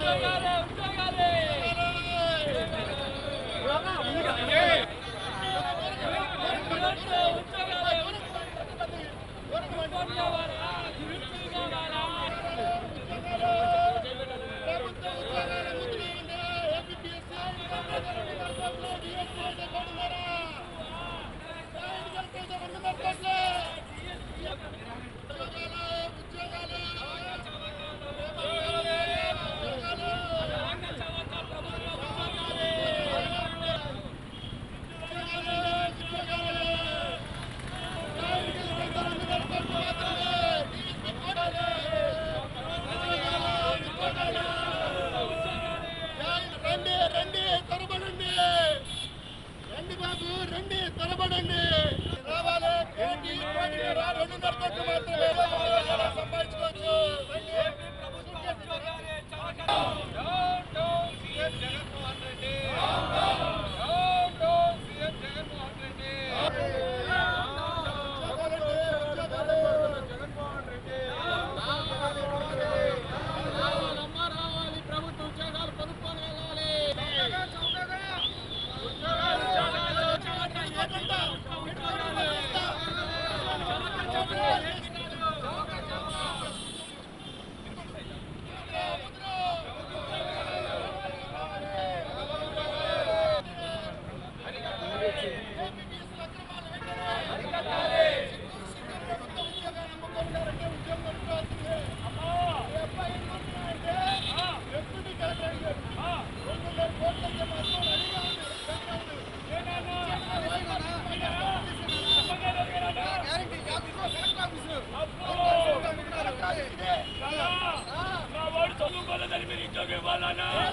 రండి Balabalana.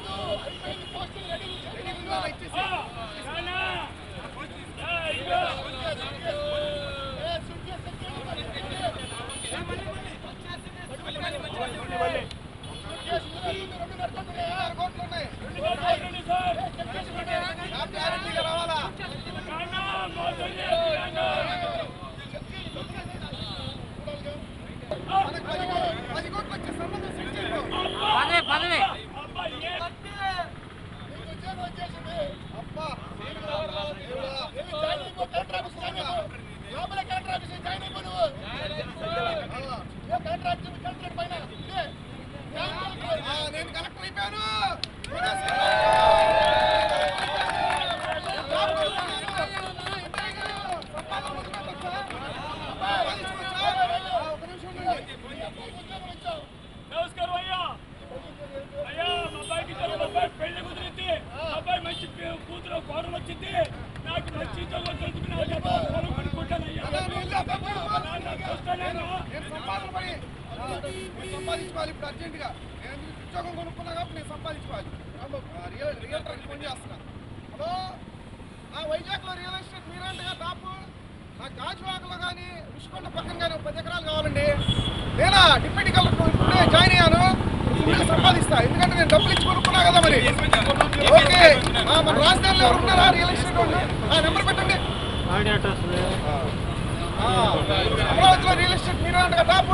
నేను నేను సంపాదించుకోవాలి. ఇప్పుడు అర్జెంటుగా. నేను ఉద్యోగం కొనుక్కున్నా కాబట్టి నేను సంపాదించుకోవాలి. ఆ, రియల్ రియల్టర్కి ఫోన్ చేస్తున్నా. హలో ఆ వైజాగ్లో రియల్ ఎస్టేట్ మీరంటగా టాపు నా గాజువాకలో కానీ రుషికొండ పక్కన కానీ పది ఎకరాలు కావాలండి. నేనా? డిప్యూటీ కలెక్టర్ ఇప్పుడే జాయిన్ అయ్యాను. ఫుల్గా సంపాదిస్తా. ఎందుకంటే నేను డబ్బులు ఇచ్చి కొనుక్కున్నా కదా మరి. ఓకే మన రాజధానిలో ఎవరు ఉన్నారా రియల్ ఎస్టేట్ వాళ్ళు? ఆ నెంబర్ పెట్టండి. అమరావతిలో రియల్ ఎస్టేట్ టాప్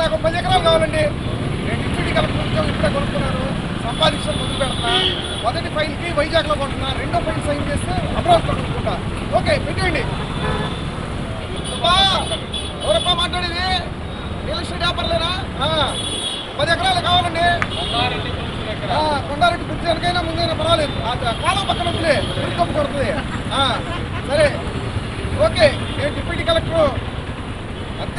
నాకు ఒక పది ఎకరాలు కావాలండి. నేను డిప్యూటీ కలెక్టర్ ఉద్యోగం ఇప్పుడే కొనుక్కున్నాను. సంపాదించడం మొదలు పెడతా. మొదటి ఫైల్కి వైజాగ్లో కొంటున్నా. రెండో ఫైల్ సైన్ చేస్తే అమరావతిలో కొనుక్కుంటా. ఓకే పెట్టేయండి. సుబ్బా, ఎవరప్పా మాట్లాడేది? రియల్ ఎస్టేట్ వ్యాపారలేనా? పది ఎకరాలు కావాలండి. కొండారెడ్డి బ్రిడ్జ్ వెనకైనా ముందైనా పర్వాలేదు. కాలం పక్కన వద్దులే కొడుతుంది. సరే. ఓకే నేను డిప్యూటీ కలెక్టర్.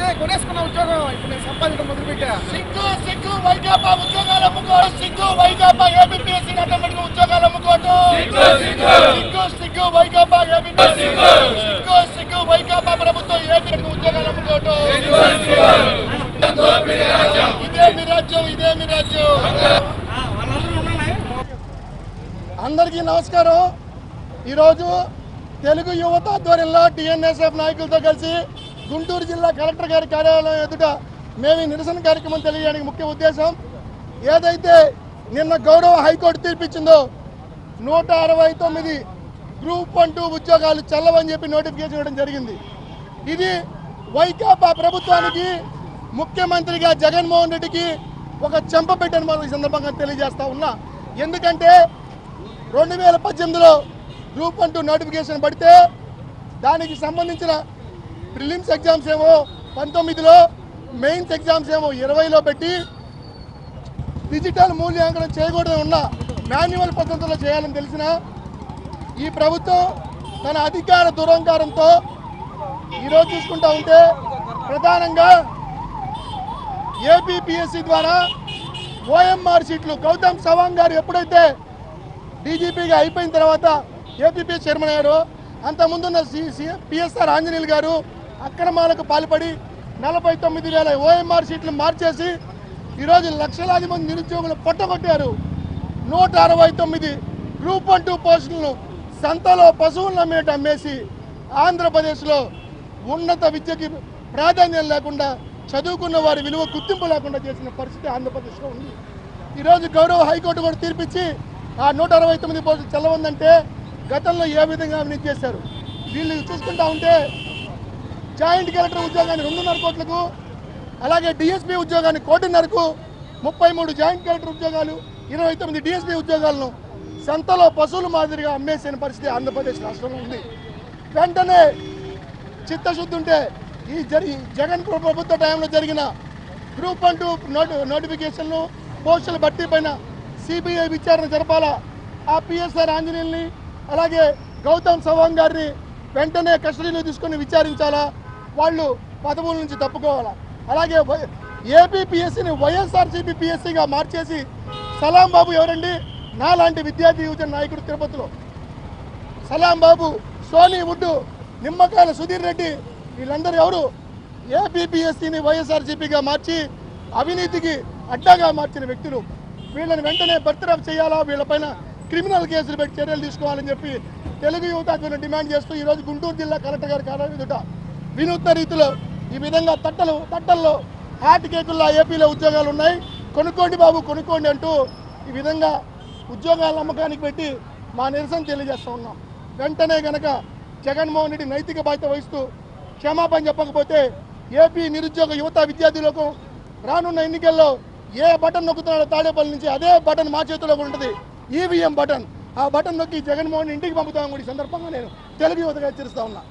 అంతే కొనేసుకున్న ఉద్యోగం ఇప్పుడు నేను సంపాదించడం మొదలుపెట్టా. సిగ్గు సిగ్గు వైకాపా ఉద్యోగాలు అమ్ముకో సిగ్గు వైకాపా ఏబిపిఎస్సీ ఆటోమేటిక్ ఉద్యోగాలు అమ్ముకోవటం సిగ్గు సిగ్గు. వైకాపా ఏబిపిఎస్సీ సిగ్గు సిగ్గు. వైకాపా ప్రభుత్వం ఏబిపి ఉద్యోగాలు అమ్ముకోవటం ఇదే మీ రాజ్యం ఇదే మీ రాజ్యం. అందరికీ నమస్కారం. ఈరోజు తెలుగు యువత ఆధ్వర్యంలో టీఎన్ఎస్ఎఫ్ నాయకులతో కలిసి గుంటూరు జిల్లా కలెక్టర్ గారి కార్యాలయం ఎదుట మేము నిరసన కార్యక్రమం తెలియడానికి ముఖ్య ఉద్దేశం ఏదైతే నిన్న గౌరవ హైకోర్టు తీర్పిచ్చిందో నూట అరవై తొమ్మిది గ్రూప్ వన్ టూ ఉద్యోగాలు చెల్లవని చెప్పి నోటిఫికేషన్ ఇవ్వడం జరిగింది. ఇది వైకాపా ప్రభుత్వానికి ముఖ్యమంత్రిగా జగన్మోహన్ రెడ్డికి ఒక చెంపపెట్టని మనం ఈ సందర్భంగా తెలియజేస్తా ఉన్నా. ఎందుకంటే రెండు వేల పద్దెనిమిదిలో గ్రూప్ వన్ టూ నోటిఫికేషన్ పడితే దానికి సంబంధించిన ప్రిలిమ్స్ ఎగ్జామ్స్ ఏమో పంతొమ్మిదిలో మెయిన్స్ ఎగ్జామ్స్ ఏమో ఇరవైలో పెట్టి డిజిటల్ మూల్యాంకనం చేయకూడదు ఉన్న మాన్యువల్ పద్ధతిలో చేయాలని తెలిసిన ఈ ప్రభుత్వం తన అధికార దురంకారంతో ఈరోజు చూసుకుంటా ఉంటే ప్రధానంగా ఏపీపీఎస్సీ ద్వారా ఓఎంఆర్ సీట్లు గౌతమ్ సవాంగ్ గారు ఎప్పుడైతే డీజీపీగా అయిపోయిన తర్వాత ఏపీపీ చైర్మన్ అయ్యారో అంతకుముందున్న సి పిఎస్ఆర్ ఆంజనేయులు గారు అక్రమాలకు పాల్పడి నలభై తొమ్మిది వేల ఓఎంఆర్ సీట్లు మార్చేసి ఈరోజు లక్షలాది మంది నిరుద్యోగులు పొట్టగొట్టారు. నూట అరవై తొమ్మిది గ్రూప్ వన్ టూ పోస్టులను సంతలో పశువులను అమ్మేట అమ్మేసి ఆంధ్రప్రదేశ్లో ఉన్నత విద్యకి ప్రాధాన్యం లేకుండా చదువుకున్న వారి విలువ గుర్తింపు లేకుండా చేసిన పరిస్థితి ఆంధ్రప్రదేశ్లో ఉంది. ఈరోజు గౌరవ హైకోర్టు కూడా తీర్పిచ్చి ఆ నూట అరవై తొమ్మిది పోస్టులు చల్లవందంటే గతంలో ఏ విధంగా అవినీతి చేశారు? వీళ్ళు చూసుకుంటా ఉంటే జాయింట్ కలెక్టర్ ఉద్యోగాన్ని రెండున్నర కోట్లకు అలాగే డిఎస్పీ ఉద్యోగాన్ని కోటిన్నరకు ముప్పై మూడు జాయింట్ కలెక్టర్ ఉద్యోగాలు ఇరవై తొమ్మిది డిఎస్పీ ఉద్యోగాలను సంతలో పశువుల మాదిరిగా అమ్మేసిన పరిస్థితి ఆంధ్రప్రదేశ్ రాష్ట్రంలో ఉంది. వెంటనే చిత్తశుద్ధి ఉంటే ఈ జరి జగన్ ప్రభుత్వ టైంలో జరిగిన గ్రూప్ వన్ టూ నోటి నోటిఫికేషన్లు పోస్టుల భర్తీ పైన సిబిఐ విచారణ జరపాలా ఆ పిఎస్ఆర్ ఆంజనేయుల్ని అలాగే గౌతమ్ సవాంగ్ గారిని వెంటనే కస్టడీలో తీసుకొని విచారించాలా? వాళ్ళు పదవుల నుంచి తప్పుకోవాలా? అలాగే ఏపీపీఎస్సీని వైఎస్ఆర్సీపీ పిఎస్సీగా మార్చేసి సలాం బాబు ఎవరండి? నాలాంటి విద్యార్థి యువజన నాయకుడు తిరుపతిలో. సలాం బాబు సోనీ వుడ్డు నిమ్మకాయల సుధీర్ రెడ్డి వీళ్ళందరూ ఎవరు? ఏపీపీఎస్సీని వైఎస్ఆర్సీపీగా మార్చి అవినీతికి అడ్డాగా మార్చిన వ్యక్తులు. వీళ్ళని వెంటనే బర్తరఫ్ చేయాలా? వీళ్ళపైన క్రిమినల్ కేసులు పెట్టి చర్యలు తీసుకోవాలని చెప్పి తెలుగు యువత డిమాండ్ చేస్తూ ఈరోజు గుంటూరు జిల్లా కలెక్టర్ గారి కార్యాలయం ఎదుట వినూత్న రీతిలో ఈ విధంగా తట్టలు తట్టల్లో హాట్ కేకుల్లో ఏపీలో ఉద్యోగాలు ఉన్నాయి కొనుక్కోండి బాబు కొనుక్కోండి అంటూ ఈ విధంగా ఉద్యోగాల అమ్మకానికి పెట్టి మా నిరసన తెలియజేస్తూ ఉన్నాం. వెంటనే గనక జగన్మోహన్ రెడ్డి నైతిక బాధ్యత వహిస్తూ క్షమాపణ చెప్పకపోతే ఏపీ నిరుద్యోగ యువత విద్యార్థులకు రానున్న ఎన్నికల్లో ఏ బటన్ నొక్కుతున్నాడో తాడేపల్లి నుంచి అదే బటన్ మా చేతిలో కూడా ఉంటుంది. EVM button. ఆ బటన్ నొక్కి జగన్మోహన్ ఇంటికి పంపుతామని కూడా ఈ సందర్భంగా నేను తెలుగు యువతగా హెచ్చరిస్తా ఉన్నా.